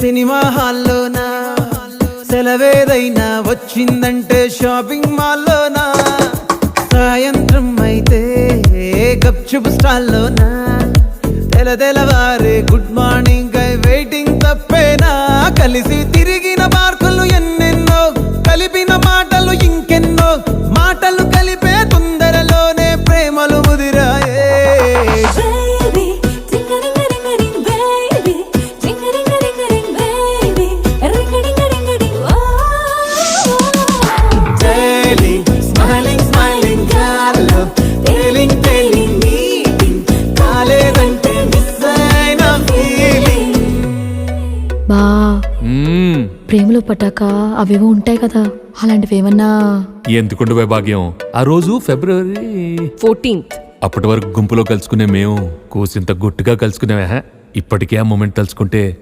Cinema హాల్లోనా? సెలవేదైనా వచ్చిందంటే shopping మాల్లోనా? సాయంత్రం అయితే గప్చుప్ స్టాల్లోనా? తెల తెలవారే గుడ్ మార్నింగ్ ఐ వెయిటింగ్ తప్పేనా? కలిసి తిరిగి బా. ప్రేమలో పడ్డాక అవేవో ఉంటాయి కదా అలాంటివి ఏమన్నా ఎందుకుండు భాగ్యం ఆ రోజు ఫిబ్రవరి ఫోర్టీన్త్. అప్పటి వరకు గుంపులో కలుసుకునే మేము కూసింత గుట్టుగా కలుసుకునేవా ఇప్పటికే ఆ మూమెంట్ తలుచుకుంటే